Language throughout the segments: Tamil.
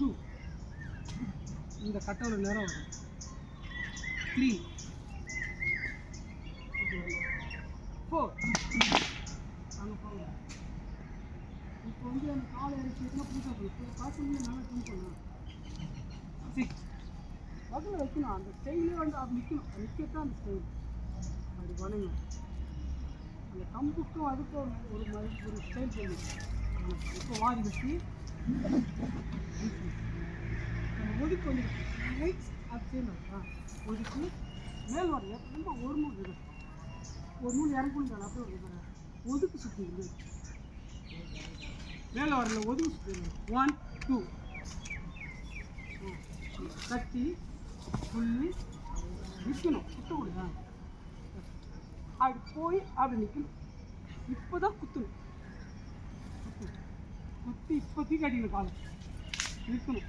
டூ இந்த கட்டோட நேரம் வரும் த்ரீ ஃபோர் அங்கே போங்க. இப்போ வந்து அந்த காலை இறக்கிட்டுனா புதுசாக போயிட்டு பார்த்து நல்லா ட்ரிம் பண்ணலாம் சிக்ஸ் அதில் வைக்கணும். அந்த ஸ்டைலே வந்து அது நிற்கணும் நிற்கத்தான் அந்த ஸ்டைல் அப்படி பண்ணுங்க. அந்த கம்புக்கும் அதுக்கும் ஒரு ஒரு மாதிரி ஒரு ஸ்டைல் பண்ணணும் இப்போ வாரி வச்சு நம்ம ஒதுக்கு வந்து ஒதுக்கி மேல் வரைய ரொம்ப ஒரு நூல் இருக்கும் ஒரு நூல் இறங்கணும் அப்படியே ஒரு ஒதுக்கு சுற்றி மேலே வரல ஒதுக்கு சுற்றி ஒன் டூ கட்டி புள்ளி நிற்கணும் சுத்த விடுங்க அப்படி போய் அப்படி நிற்கணும் இப்போ தான் குத்தணும் குத்து. குத்தி இப்போதைக்கு காலம் நிற்கணும்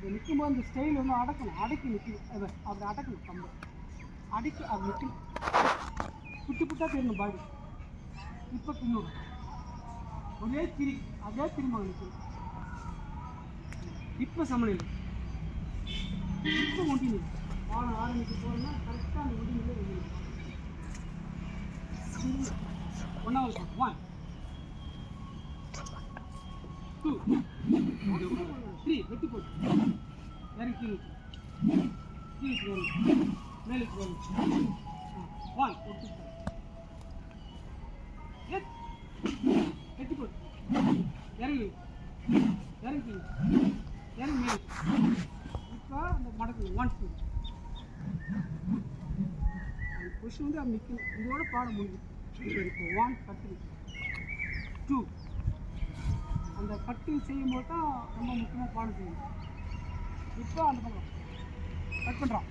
இது நிற்கும்போது அந்த ஸ்டைல் வந்து அடக்கணும். அடக்கி நிற்கும். அது அப்படி அடக்கணும். கம்பு. அடக்கி அது நிற்கும். புட்டு புட்டா தெரியணும் பாடி. இப்போ பின்னோடும் ஒரே திரி அதே திரும்ப நிற்கும். இப்போ சமநிலை. இப்போ ஒண்டினு வாழை ஆரம்பிக்க போகிறோம்னா கரெக்டாக அந்த ஒண்டினில் ஒண்டினு ஒன்றாவது ஒன் டூ த்ரீ வெட்டி போட்டு இறங்கி கீழே கீழே வரும் மேலுக்கு வரும் ஒன் ஒட்டு வெட்டி போட்டு இறங்கி இறங்கி இறங்கி மேலே இப்போ அந்த மடக்கு ஒன் டூ கொஷின் வந்து நிற்கணும் இதோட பாடம் முடியும் இப்போ ஒன் கட்டு டூ அந்த கட்டு செய்யும்போது தான் ரொம்ப முக்கியமாக பாடம் செய்யணும். இப்போ அந்த பக்கம். கட் பண்ணுறான்